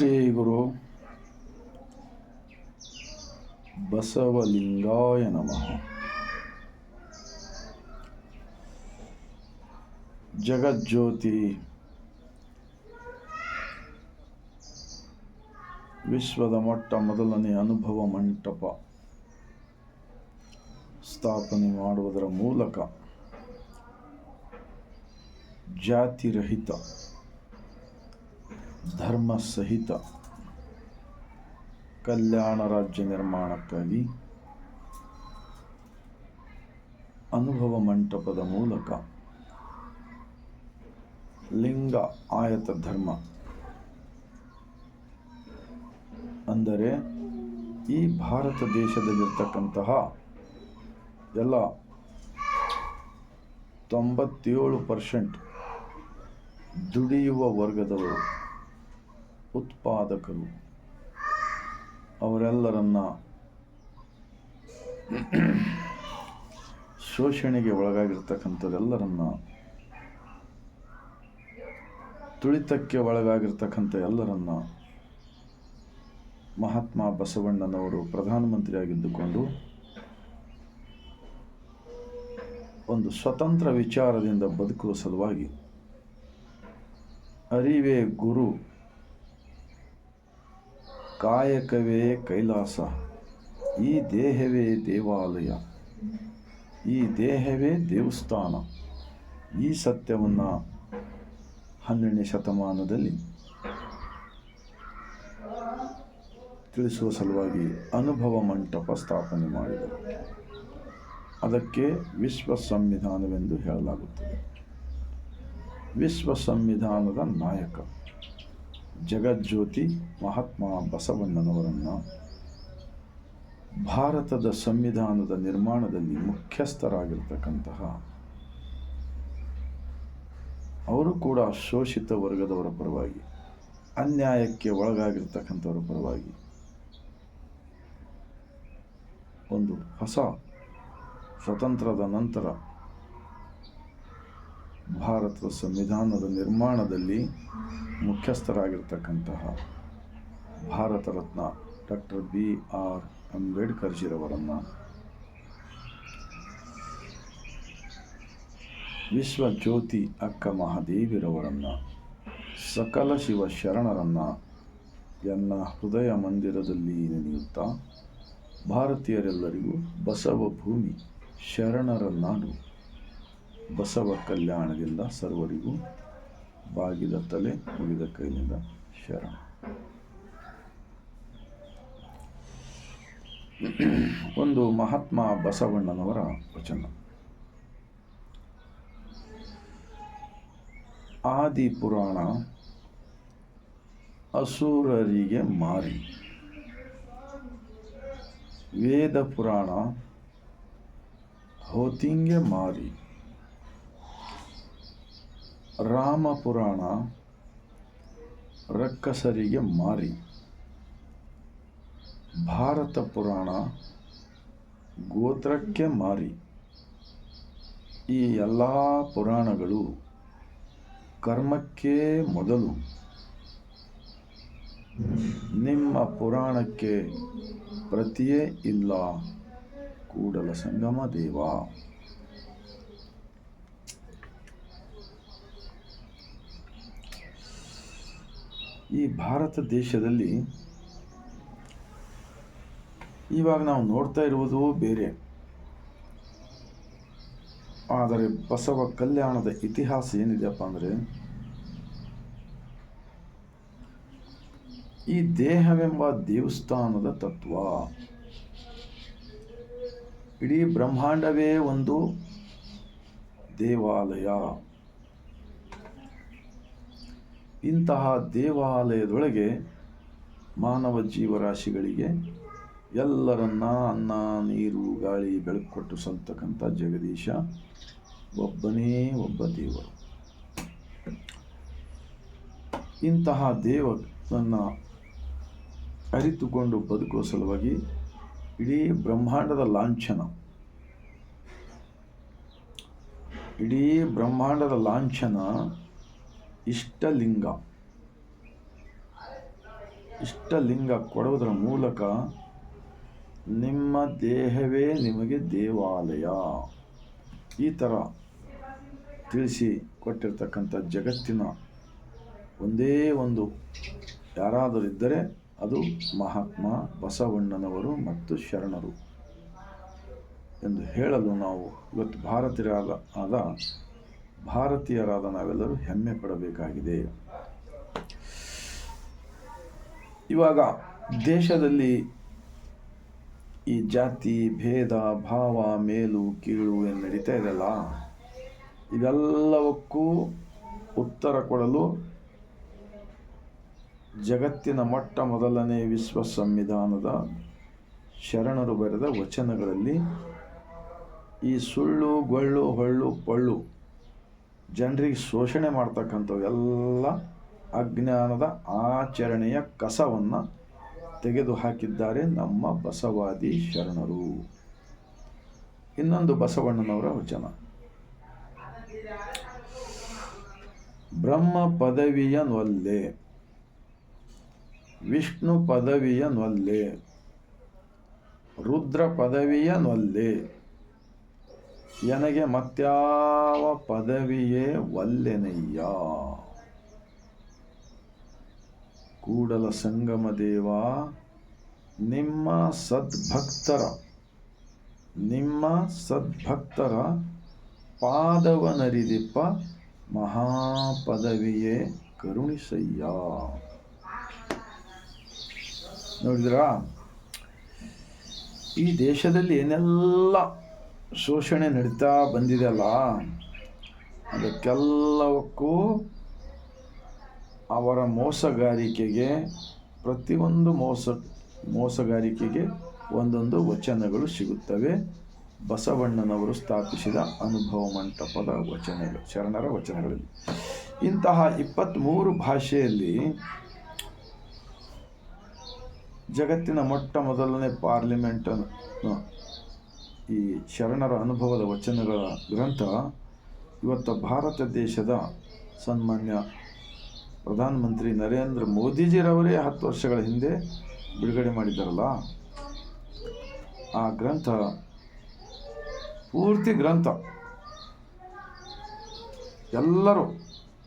ಶ್ರೀ ಗುರು ಬಸವಲಿಂಗಾಯ ನಮಃ. ಜಗಜ್ಯೋತಿ ವಿಶ್ವದ ಮೊಟ್ಟ ಮೊದಲನೇ ಅನುಭವ ಮಂಟಪ ಸ್ಥಾಪನೆ ಮಾಡುವುದರ ಮೂಲಕ ಜಾತಿರಹಿತ ಧರ್ಮ ಸಹಿತ ಕಲ್ಯಾಣ ರಾಜ್ಯ ನಿರ್ಮಾಣಕ್ಕಾಗಿ ಅನುಭವ ಮಂಟಪದ ಮೂಲಕ ಲಿಂಗ ಆಯತ ಧರ್ಮ. ಅಂದರೆ ಈ ಭಾರತ ದೇಶದಲ್ಲಿರ್ತಕ್ಕಂತಹ ಎಲ್ಲ ತೊಂಬತ್ತೇಳು ಪರ್ಸೆಂಟ್ ದುಡಿಯುವ ವರ್ಗದವರು ಉತ್ಪಾದಕರು. ಅವರೆಲ್ಲರನ್ನ ಶೋಷಣೆಗೆ ಒಳಗಾಗಿರ್ತಕ್ಕಂಥದ್ದೆಲ್ಲರನ್ನ ತುಳಿತಕ್ಕೆ ಒಳಗಾಗಿರ್ತಕ್ಕಂಥ ಎಲ್ಲರನ್ನ ಮಹಾತ್ಮ ಬಸವಣ್ಣನವರು ಪ್ರಧಾನಮಂತ್ರಿಯಾಗಿದ್ದುಕೊಂಡು ಒಂದು ಸ್ವತಂತ್ರ ವಿಚಾರದಿಂದ ಬದುಕುವ ಸಲುವಾಗಿ ಅರಿವೇ ಗುರು ಕಾಯಕವೇ ಕೈಲಾಸ. ಈ ದೇಹವೇ ದೇವಾಲಯ. ಈ ದೇಹವೇ ದೇವಸ್ಥಾನ. ಈ ಸತ್ಯವನ್ನು ಹನ್ನೆರಡನೇ ಶತಮಾನದಲ್ಲಿ ತಿಳಿಸುವ ಸಲುವಾಗಿ ಅನುಭವ ಮಂಟಪ ಸ್ಥಾಪನೆ ಮಾಡಿದರು. ಅದಕ್ಕೆ ವಿಶ್ವ ಸಂವಿಧಾನವೆಂದು ಹೇಳಲಾಗುತ್ತದೆ. ವಿಶ್ವ ಸಂವಿಧಾನದ ನಾಯಕ. ಜಗಜ್ಯೋತಿ ಮಹಾತ್ಮ ಬಸವಣ್ಣನವರನ್ನು ಭಾರತದ ಸಂವಿಧಾನದ ನಿರ್ಮಾಣದಲ್ಲಿ ಮುಖ್ಯಸ್ಥರಾಗಿರ್ತಕ್ಕಂತಹ ಅವರು ಕೂಡ ಶೋಷಿತ ವರ್ಗದವರ ಪರವಾಗಿ, ಅನ್ಯಾಯಕ್ಕೆ ಒಳಗಾಗಿರ್ತಕ್ಕಂಥವರ ಪರವಾಗಿ ಒಂದು ಹೊಸ ಸ್ವತಂತ್ರದ ನಂತರ ಭಾರತದ ಸಂವಿಧಾನದ ನಿರ್ಮಾಣದಲ್ಲಿ ಮುಖ್ಯಸ್ಥರಾಗಿರ್ತಕ್ಕಂತಹ Bharat Ratna doctor B R ಅಂಬೇಡ್ಕರ್ಜಿರವರನ್ನು ವಿಶ್ವ ಜ್ಯೋತಿ ಅಕ್ಕ ಮಹಾದೇವಿರವರನ್ನು ಸಕಲ ಶಿವ ಶರಣರನ್ನು ಎನ್ನ ಹೃದಯ ಮಂದಿರದಲ್ಲಿ ನೆನೆಯುತ್ತಾ ಭಾರತೀಯರೆಲ್ಲರಿಗೂ ಬಸವ ಭೂಮಿ ಶರಣರನ್ನಾಡು ನಾಡು ಬಸವ ಕಲ್ಯಾಣದಿಂದ ಸರ್ವರಿಗೂ ಬಾಗಿದ ತಲೆ ಮುಗಿದ ಕೈಯಿಂದ ಶರಣ. ಒಂದು ಮಹಾತ್ಮ ಬಸವಣ್ಣನವರ ವಚನ. ಆದಿ ಪುರಾಣ ಅಸುರರಿಗೆ ಮಾರಿ. ವೇದ ಪುರಾಣ ಹೋತಿಂಗೆ ಮಾರಿ. ರಾಮ ಪುರಾಣ ರಕ್ಕಸರಿಗೆ ಮಾರಿ. ಭಾರತ ಪುರಾಣ ಗೋತ್ರಕ್ಕೆ ಮಾರಿ. ಈ ಎಲ್ಲ ಪುರಾಣಗಳು ಕರ್ಮಕ್ಕೆ ಮೊದಲು. ನಿಮ್ಮ ಪುರಾಣಕ್ಕೆ ಪ್ರತಿಯೇ ಇಲ್ಲ. ಕೂಡಲ ಸಂಗಮ ದೇವ. ಈ ಭಾರತ ದೇಶದಲ್ಲಿ ಇವಾಗ ನಾವು ನೋಡ್ತಾ ಇರುವುದು ಬೇರೆ. ಆದರೆ ಬಸವ ಕಲ್ಯಾಣದ ಇತಿಹಾಸ ಏನಿದೆಯಪ್ಪ ಅಂದರೆ, ಈ ದೇಹವೆಂಬ ದೇವಸ್ಥಾನದ ತತ್ವ. ಇಡೀ ಬ್ರಹ್ಮಾಂಡವೇ ಒಂದು ದೇವಾಲಯ. ಇಂತಹ ದೇವಾಲಯದೊಳಗೆ ಮಾನವ ಜೀವರಾಶಿಗಳಿಗೆ ಎಲ್ಲರನ್ನ ಅನ್ನ, ನೀರು, ಗಾಳಿ ಬೆಳಕು ಕೊಟ್ಟು ಸಲ್ತಕ್ಕಂಥ ಜಗದೀಶ ಒಬ್ಬನೇ ಒಬ್ಬ ದೇವರು. ಇಂತಹ ದೇವರನ್ನು ಅರಿತುಕೊಂಡು ಬದುಕುವ ಸಲುವಾಗಿ ಇಡೀ ಬ್ರಹ್ಮಾಂಡದ ಲಾಂಛನ, ಇಡೀ ಬ್ರಹ್ಮಾಂಡದ ಲಾಂಛನ ಇಷ್ಟಲಿಂಗ. ಇಷ್ಟಲಿಂಗ ಕೊಡುವುದರ ಮೂಲಕ ನಿಮ್ಮ ದೇಹವೇ ನಿಮಗೆ ದೇವಾಲಯ. ಈ ಥರ ತಿಳಿಸಿ ಕೊಟ್ಟಿರ್ತಕ್ಕಂಥ ಜಗತ್ತಿನ ಒಂದೇ ಒಂದು ಯಾರಾದರೂ ಇದ್ದರೆ ಅದು ಮಹಾತ್ಮ ಬಸವಣ್ಣನವರು ಮತ್ತು ಶರಣರು. ಎಂದು ಹೇಳಲು ನಾವು ಇವತ್ತು ಭಾರತೀಯರಾದ ಆದ ಭಾರತೀಯರಾದ ನಾವೆಲ್ಲರೂ ಹೆಮ್ಮೆ ಪಡಬೇಕಾಗಿದೆ. ಇವಾಗ ದೇಶದಲ್ಲಿ ಈ ಜಾತಿ, ಭೇದ, ಭಾವ, ಮೇಲು, ಕೀಳು ಏನು ನಡೀತಾ ಇದೆಯಲ್ಲ ಇದೆಲ್ಲವಕ್ಕೂ ಉತ್ತರ ಕೊಡಲು ಜಗತ್ತಿನ ಮೊಟ್ಟ ಮೊದಲನೇ ವಿಶ್ವ ಸಂವಿಧಾನದ ಶರಣರು ಬರೆದ ವಚನಗಳಲ್ಲಿ ಈ ಸುಳ್ಳು, ಗೊಳ್ಳು, ಹೊಳ್ಳು, ಪಳ್ಳು ಜನರಿಗೆ ಶೋಷಣೆ ಮಾಡ್ತಕ್ಕಂಥವೆಲ್ಲ ಅಜ್ಞಾನದ ಆಚರಣೆಯ ಕಸವನ್ನು ತೆಗೆದು ಹಾಕಿದ್ದಾರೆ ನಮ್ಮ ಬಸವಾದಿ ಶರಣರು. ಇನ್ನೊಂದು ಬಸವಣ್ಣನವರ ವಚನ. ಬ್ರಹ್ಮ ಪದವಿಯ ನೊಲ್ಲೆ ವಿಷ್ಣು ಪದವಿಯ ನೊಲ್ಲೆ ರುದ್ರ ಪದವಿಯ ನೊಲ್ಲೆ ನನಗೆ ಮತ್ಯಾವ ಪದವಿಯೇ ವಲ್ಲೆನಯ್ಯ? ಕೂಡಲ ಸಂಗಮ ದೇವ, ನಿಮ್ಮ ಸದ್ಭಕ್ತರ ನಿಮ್ಮ ಸದ್ಭಕ್ತರ ಪಾದವನರಿದಿಪ್ಪ ಮಹಾಪದವಿಯೇ ಕರುಣಿಸಯ್ಯ. ನೋಡಿದ್ರಾ? ಈ ದೇಶದಲ್ಲಿ ಏನೆಲ್ಲ ಶೋಷಣೆ ನಡೀತಾ ಬಂದಿದೆಯಲ್ಲ? ಅದಕ್ಕೆಲ್ಲವಕ್ಕೂ ಅವರ ಮೋಸಗಾರಿಕೆಗೆ, ಪ್ರತಿಯೊಂದು ಮೋಸ, ಮೋಸಗಾರಿಕೆಗೆ ಒಂದೊಂದು ವಚನಗಳು ಸಿಗುತ್ತವೆ. ಬಸವಣ್ಣನವರು ಸ್ಥಾಪಿಸಿದ ಅನುಭವ ಮಂಟಪದ ವಚನಗಳು, ಶರಣರ ವಚನಗಳಲ್ಲಿ. ಇಂತಹ ಇಪ್ಪತ್ತ್ಮೂರು ಭಾಷೆಯಲ್ಲಿ ಜಗತ್ತಿನ ಮೊಟ್ಟ ಮೊದಲನೇ ಪಾರ್ಲಿಮೆಂಟನ್ನು ಈ ಶರಣರ ಅನುಭವದ ವಚನಗಳ ಗ್ರಂಥ, ಇವತ್ತು ಭಾರತ ದೇಶದ ಸನ್ಮಾನ್ಯ ಪ್ರಧಾನಮಂತ್ರಿ ನರೇಂದ್ರ ಮೋದಿಜಿರವರೇ ಹತ್ತು ವರ್ಷಗಳ ಹಿಂದೆ ಬಿಡುಗಡೆ ಮಾಡಿದ್ದಾರಲ್ಲ? ಆ ಗ್ರಂಥ ಪೂರ್ತಿ ಗ್ರಂಥ. ಎಲ್ಲರೂ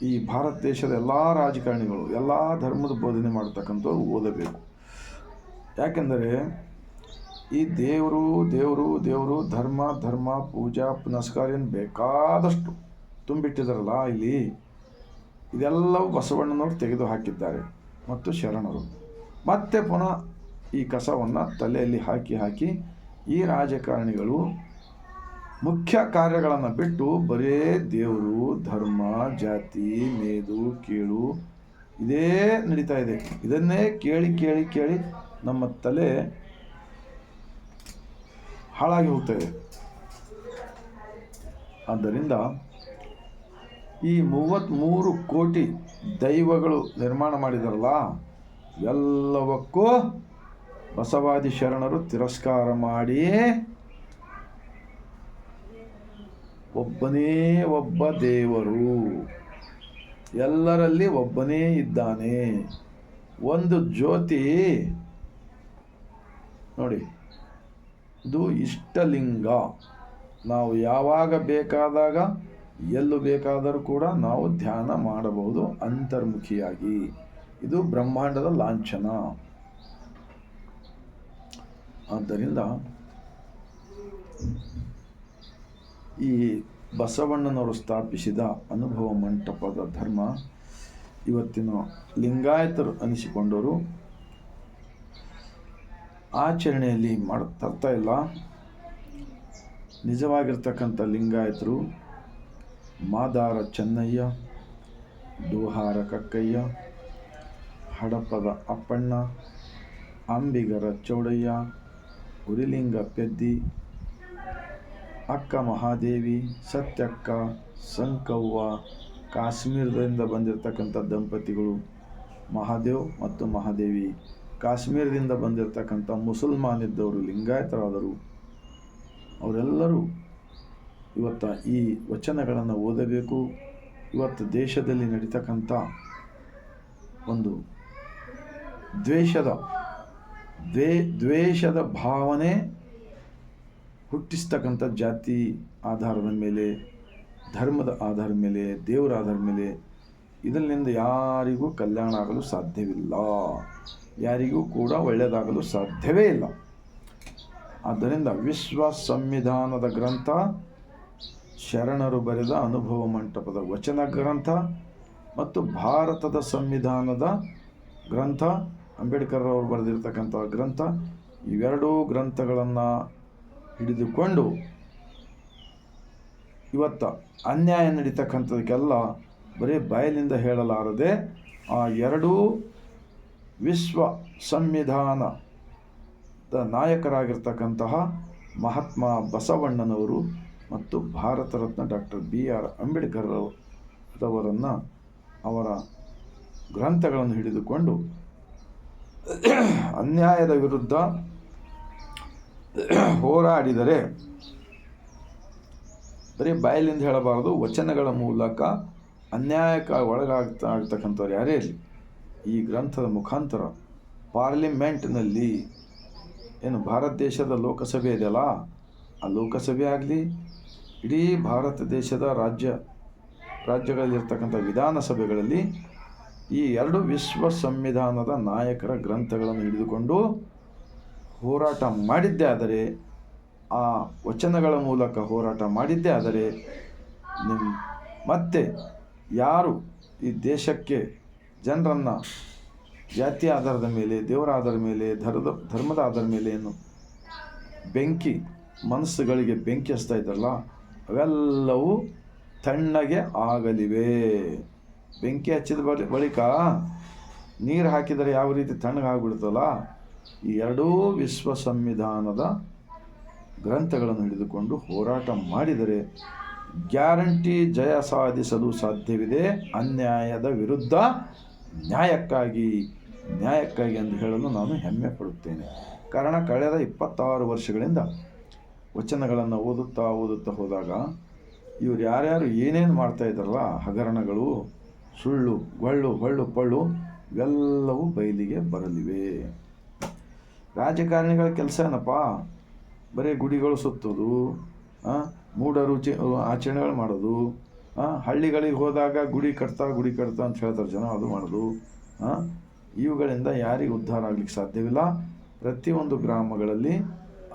ಈ ಭಾರತ ದೇಶದ ಎಲ್ಲ ರಾಜಕಾರಣಿಗಳು, ಎಲ್ಲ ಧರ್ಮದ ಬೋಧನೆ ಮಾಡತಕ್ಕಂಥವ್ರು ಓದಬೇಕು. ಯಾಕೆಂದರೆ ಈ ದೇವರು ದೇವರು ದೇವರು, ಧರ್ಮ ಧರ್ಮ, ಪೂಜಾ ಪುನಸ್ಕಾರ ಏನು ಬೇಕಾದಷ್ಟು ತುಂಬಿಟ್ಟಿದಾರಲ್ಲ ಇಲ್ಲಿ. ಇದೆಲ್ಲವೂ ಬಸವಣ್ಣನವರು ತೆಗೆದು ಹಾಕಿದ್ದಾರೆ ಮತ್ತು ಶರಣರು. ಮತ್ತೆ ಪುನಃ ಈ ಕಸವನ್ನು ತಲೆಯಲ್ಲಿ ಹಾಕಿ ಹಾಕಿ ಈ ರಾಜಕಾರಣಿಗಳು ಮುಖ್ಯ ಕಾರ್ಯಗಳನ್ನು ಬಿಟ್ಟು ಬರೇ ದೇವರು, ಧರ್ಮ, ಜಾತಿ, ಮೇದು, ಕೀಳು ಇದೇ ನಡೀತಾ ಇದೆ. ಇದನ್ನೇ ಕೇಳಿ ಕೇಳಿ ಕೇಳಿ ನಮ್ಮ ತಲೆ ಹಾಳಾಗಿ ಹೋಗ್ತದೆ ಆದ್ದರಿಂದ ಈ ಮೂವತ್ತ್ಮೂರು ಕೋಟಿ ದೈವಗಳು ನಿರ್ಮಾಣ ಮಾಡಿದಾರಲ್ಲ, ಎಲ್ಲವಕ್ಕೂ ಬಸವಾದಿ ಶರಣರು ತಿರಸ್ಕಾರ ಮಾಡಿ ಒಬ್ಬನೇ ಒಬ್ಬ ದೇವರು, ಎಲ್ಲರಲ್ಲಿ ಒಬ್ಬನೇ ಇದ್ದಾನೆ. ಒಂದು ಜ್ಯೋತಿ, ನೋಡಿ. ಇದು ಇಷ್ಟಲಿಂಗ. ನಾವು ಯಾವಾಗ ಬೇಕಾದಾಗ, ಎಲ್ಲೂ ಬೇಕಾದರೂ ಕೂಡ ನಾವು ಧ್ಯಾನ ಮಾಡಬಹುದು ಅಂತರ್ಮುಖಿಯಾಗಿ. ಇದು ಬ್ರಹ್ಮಾಂಡದ ಲಾಂಛನ. ಆದ್ದರಿಂದ ಈ ಬಸವಣ್ಣನವರು ಸ್ಥಾಪಿಸಿದ ಅನುಭವ ಮಂಟಪದ ಧರ್ಮ ಇವತ್ತಿನ ಲಿಂಗಾಯತರು ಅನಿಸಿಕೊಂಡವರು ಆಚರಣೆಯಲ್ಲಿ ಮಾಡ, ತರ್ತಾ ಇಲ್ಲ. ನಿಜವಾಗಿರ್ತಕ್ಕಂಥ ಲಿಂಗಾಯತರು, ಮಾದಾರ ಚೆನ್ನಯ್ಯ, ದೋಹಾರ ಕಕ್ಕಯ್ಯ, ಹಡಪದ ಅಪ್ಪಣ್ಣ, ಅಂಬಿಗರ ಚೌಡಯ್ಯ, ಉರಿಲಿಂಗ ಪೆದ್ದಿ, ಅಕ್ಕ ಮಹಾದೇವಿ, ಸತ್ಯಕ್ಕ ಸಂಕವ್ವ, ಕಾಶ್ಮೀರದಿಂದ ಬಂದಿರತಕ್ಕಂಥ ದಂಪತಿಗಳು ಮಹಾದೇವ್ ಮತ್ತು ಮಹಾದೇವಿ. ಕಾಶ್ಮೀರದಿಂದ ಬಂದಿರತಕ್ಕಂಥ ಮುಸಲ್ಮಾನ್ ಇದ್ದವರು ಲಿಂಗಾಯತರಾದರು ಅವರೆಲ್ಲರೂ ಇವತ್ತು ಈ ವಚನಗಳನ್ನು ಓದಬೇಕು. ಇವತ್ತು ದೇಶದಲ್ಲಿ ನಡೀತಕ್ಕಂಥ ಒಂದು ದ್ವೇಷದ, ದ್ವೇ, ದ್ವೇಷದ ಭಾವನೆ ಹುಟ್ಟಿಸ್ತಕ್ಕಂಥ ಜಾತಿ ಆಧಾರದ ಮೇಲೆ, ಧರ್ಮದ ಆಧಾರದ ಮೇಲೆ, ದೇವರ ಆಧಾರದ ಮೇಲೆ ಇದರಿಂದ ಯಾರಿಗೂ ಕಲ್ಯಾಣ ಆಗಲು ಸಾಧ್ಯವಿಲ್ಲ. ಯಾರಿಗೂ ಕೂಡ ಒಳ್ಳೆಯದಾಗಲು ಸಾಧ್ಯವೇ ಇಲ್ಲ. ಆದ್ದರಿಂದ ವಿಶ್ವ ಸಂವಿಧಾನದ ಗ್ರಂಥ, ಶರಣರು ಬರೆದ ಅನುಭವ ಮಂಟಪದ ವಚನ ಗ್ರಂಥ ಮತ್ತು ಭಾರತದ ಸಂವಿಧಾನದ ಗ್ರಂಥ, ಅಂಬೇಡ್ಕರ್ ಅವರು ಬರೆದಿರ್ತಕ್ಕಂಥ ಗ್ರಂಥ, ಇವೆರಡೂ ಗ್ರಂಥಗಳನ್ನು ಹಿಡಿದುಕೊಂಡು ಇವತ್ತು ಅನ್ಯಾಯ ನಡೀತಕ್ಕಂಥದಕ್ಕೆಲ್ಲ ಬರೀ ಬಾಯಲಿಂದ ಹೇಳಲಾರದೆ ಆ ಎರಡೂ ವಿಶ್ವ ಸಂವಿಧಾನದ ನಾಯಕರಾಗಿರ್ತಕ್ಕಂತಹ ಮಹಾತ್ಮ ಬಸವಣ್ಣನವರು ಮತ್ತು Bharat Ratna doctor B R Ambedkar ರವರನ್ನು ಅವರ ಗ್ರಂಥಗಳನ್ನು ಹಿಡಿದುಕೊಂಡು ಅನ್ಯಾಯದ ವಿರುದ್ಧ ಹೋರಾಡಿದರೆ ಬರೀ ಬಾಯಲಿಂದ ಹೇಳಬಾರದು, ವಚನಗಳ ಮೂಲಕ ಅನ್ಯಾಯಕ್ಕೆ ಒಳಗಾಗ್ತಾ ಆಗ್ತಕ್ಕಂಥವ್ರು ಯಾರೇ ಇರಲಿ, ಈ ಗ್ರಂಥದ ಮುಖಾಂತರ ಪಾರ್ಲಿಮೆಂಟ್ನಲ್ಲಿ ಏನು ಭಾರತ ದೇಶದ ಲೋಕಸಭೆ ಇದೆಯಲ್ಲ, ಆ ಲೋಕಸಭೆ ಆಗಲಿ, ಇಡೀ ಭಾರತ ದೇಶದ ರಾಜ್ಯ, ರಾಜ್ಯಗಳಲ್ಲಿರ್ತಕ್ಕಂಥ ವಿಧಾನಸಭೆಗಳಲ್ಲಿ ಈ ಎರಡು ವಿಶ್ವ ಸಂವಿಧಾನದ ನಾಯಕರ ಗ್ರಂಥಗಳನ್ನು ಹಿಡಿದುಕೊಂಡು ಹೋರಾಟ ಮಾಡಿದ್ದೇ ಆದರೆ, ಆ ವಚನಗಳ ಮೂಲಕ ಹೋರಾಟ ಮಾಡಿದ್ದೇ ಆದರೆ, ನಿಮ್ಮ ಮತ್ತೆ ಯಾರು ಈ ದೇಶಕ್ಕೆ ಜನರನ್ನು ಜಾತಿ ಆಧಾರದ ಮೇಲೆ, ದೇವರ ಆಧಾರದ ಮೇಲೆ, ಧರ್ಮದ ಧರ್ಮದ ಆಧಾರದ ಮೇಲೆ ಏನು ಬೆಂಕಿ, ಮನಸ್ಸುಗಳಿಗೆ ಬೆಂಕಿ ಹಚ್ತಾ ಇದ್ದಲ್ಲ ಅವೆಲ್ಲವೂ ತಣ್ಣಗೆ ಆಗಲಿವೆ. ಬೆಂಕಿ ಹಚ್ಚಿದ ಬಳಿ ಬಳಿಕ ನೀರು ಹಾಕಿದರೆ ಯಾವ ರೀತಿ ತಣ್ಣಗಾಗ್ಬಿಡ್ತಲ್ಲ ಈ ಎರಡೂ ವಿಶ್ವ ಸಂವಿಧಾನದ ಗ್ರಂಥಗಳನ್ನು ಹಿಡಿದುಕೊಂಡು ಹೋರಾಟ ಮಾಡಿದರೆ ಗ್ಯಾರಂಟಿ ಜಯ ಸಾಧಿಸಲು ಸಾಧ್ಯವಿದೆ. ಅನ್ಯಾಯದ ವಿರುದ್ಧ ನ್ಯಾಯಕ್ಕಾಗಿ ನ್ಯಾಯಕ್ಕಾಗಿ ಎಂದು ಹೇಳಲು ನಾನು ಹೆಮ್ಮೆ ಪಡುತ್ತೇನೆ. ಕಾರಣ ಕಳೆದ ಇಪ್ಪತ್ತಾರು ವರ್ಷಗಳಿಂದ ವಚನಗಳನ್ನು ಓದುತ್ತಾ ಓದುತ್ತಾ ಹೋದಾಗ ಇವರು ಯಾರ್ಯಾರು ಏನೇನು ಮಾಡ್ತಾ ಇದ್ದಾರಲ್ಲ, ಹಗರಣಗಳು, ಸುಳ್ಳು ಗೊಳ್ಳು ಹೊಳ್ಳು, ಪಳ್ಳು, ಇವೆಲ್ಲವೂ ಬಯಲಿಗೆ ಬರಲಿವೆ. ರಾಜಕಾರಣಿಗಳ ಕೆಲಸ ಏನಪ್ಪ? ಬರೀ ಗುಡಿಗಳು ಸುತ್ತೋದು ಆ, ಮೂಢ ರುಚಿ ಆಚರಣೆಗಳು ಮಾಡೋದು. ಹಳ್ಳಿಗಳಿಗೆ ಹೋದಾಗ ಗುಡಿ ಕಟ್ತಾ ಗುಡಿ ಕಟ್ತಾ ಅಂತ ಹೇಳ್ತಾರೆ ಜನ ಅದು ಮಾಡೋದು. ಇವುಗಳಿಂದ ಯಾರಿಗೂ ಉದ್ಧಾರ ಆಗ್ಲಿಕ್ಕೆ ಸಾಧ್ಯವಿಲ್ಲ. ಪ್ರತಿಯೊಂದು ಗ್ರಾಮಗಳಲ್ಲಿ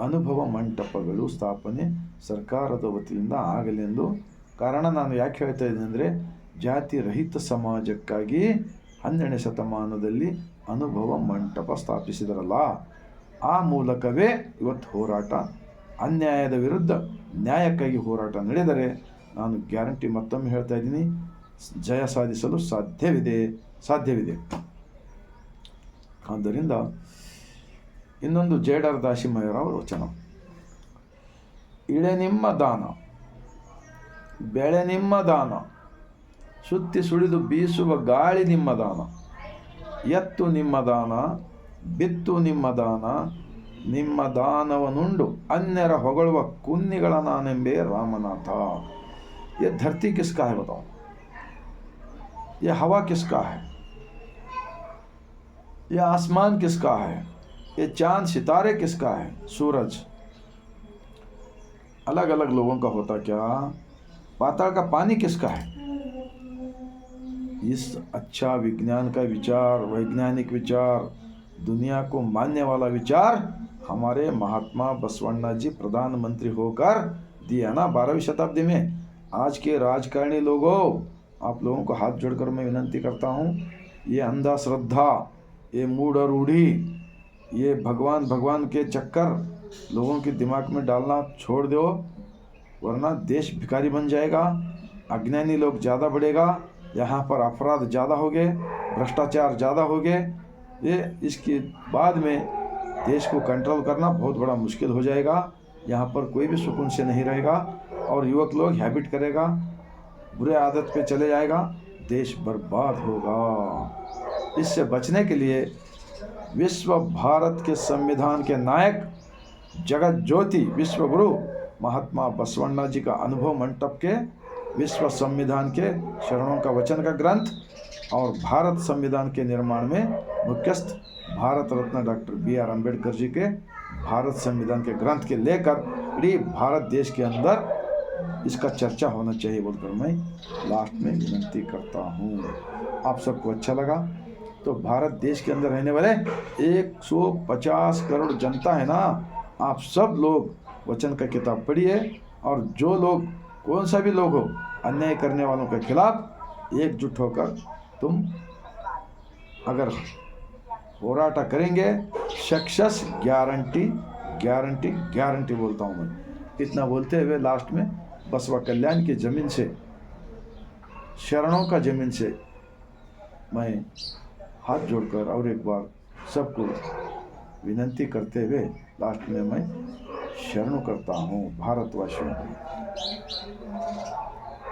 ಅನುಭವ ಮಂಟಪಗಳು ಸ್ಥಾಪನೆ ಸರ್ಕಾರದ ವತಿಯಿಂದ ಆಗಲಿ ಎಂದು. ಕಾರಣ ನಾನು ಯಾಕೆ ಹೇಳ್ತಾ ಇದ್ದೀನಿ ಅಂದರೆ ಜಾತಿ ರಹಿತ ಸಮಾಜಕ್ಕಾಗಿ ಹನ್ನೆರಡನೇ ಶತಮಾನದಲ್ಲಿ ಅನುಭವ ಮಂಟಪ ಸ್ಥಾಪಿಸಿದರಲ್ಲ. ಆ ಮೂಲಕವೇ ಇವತ್ತು ಹೋರಾಟ ಅನ್ಯಾಯದ ವಿರುದ್ಧ ನ್ಯಾಯಕ್ಕಾಗಿ ಹೋರಾಟ ನಡೆದರೆ ನಾನು ಗ್ಯಾರಂಟಿ ಮತ್ತೊಮ್ಮೆ ಹೇಳ್ತಾ ಇದ್ದೀನಿ. ಜಯ ಸಾಧಿಸಲು ಸಾಧ್ಯವಿದೆ ಸಾಧ್ಯವಿದೆ. ಆದ್ದರಿಂದ ಇನ್ನೊಂದು ಜೇಡರ್ ದಾಸಿಮಯ್ಯರವರ ವಚನ. ಇಳೆ ನಿಮ್ಮ ದಾನ, ಬೆಳೆ ನಿಮ್ಮ ದಾನ, ಸುತ್ತಿ ಸುಳಿದು ಬೀಸುವ ಗಾಳಿ ನಿಮ್ಮ ದಾನ, ಎತ್ತು ನಿಮ್ಮ ದಾನ, ಬಿತ್ತು ನಿಮ್ಮ ದಾನ ನಿಮ್ಮ ದಾನವನುಂಡು ಅನ್ಯರ ಹೊಗಳುವ ಕುನ್ನಿಗಳ ನಾನೆಂಬೆ ರಾಮನಾಥ ये धरती किसका है बताओ ये हवा किसका है ये आसमान किसका है ये चांद सितारे किसका है सूरज अलग अलग लोगों का होता क्या पाताल का पानी किसका है इस अच्छा विज्ञान का विचार वैज्ञानिक विचार दुनिया को मानने वाला विचार हमारे महात्मा बसवण्णा जी प्रधानमंत्री होकर दिया ना बारहवीं शताब्दी में आज के राजकारणी लोगों, आप लोगों को हाथ जोड़कर मैं विनंती करता हूँ, ये अंधा श्रद्धा ये मूढ़ रूढ़ी, ये भगवान भगवान के चक्कर लोगों के दिमाग में डालना छोड़ दो, वरना देश भिखारी बन जाएगा, अज्ञानी लोग ज़्यादा बढ़ेगा, यहाँ पर अपराध ज़्यादा हो गए भ्रष्टाचार ज़्यादा हो गए ये इसके बाद में देश को कंट्रोल करना बहुत बड़ा मुश्किल हो जाएगा। यहाँ पर कोई भी सुकून से नहीं रहेगा और युवक लोग हैबिट करेगा, बुरे आदत पे चले जाएगा, देश बर्बाद होगा। इससे बचने के लिए विश्व भारत के संविधान के नायक जगत ज्योति विश्व गुरु महात्मा बसवण्णा जी का अनुभव मंटप के विश्व संविधान के शरणों का वचन का ग्रंथ और भारत संविधान के निर्माण में मुख्यस्थ Bharat Ratna doctor B R Ambedkar ji के भारत संविधान के ग्रंथ के लेकर इडीे भारत देश के अंदर इसका चर्चा होना चाहिए बोलकर मैं लास्ट में विनंती करता हूँ। आप सबको अच्छा लगा? तो भारत देश के अंदर रहने वाले 150 करोड़ जनता है ना? आप सब लोग वचन का किताब पढ़िए और जो लोग, कौन सा भी लोग हो अन्याय करने वालों के खिलाफ एकजुट होकर तुम अगर होराटा करेंगे, सक्सेस गारंटी गारंटी गारंटी बोलता हूँ मैं। इतना बोलते हुए लास्ट में बसवा कल्याण की ज़मीन से, शरणों का ज़मीन से मैं हाथ जोड़कर और एक बार सबको विनंती करते हुए लास्ट में मैं शरण करता हूँ, भारतवासियों को।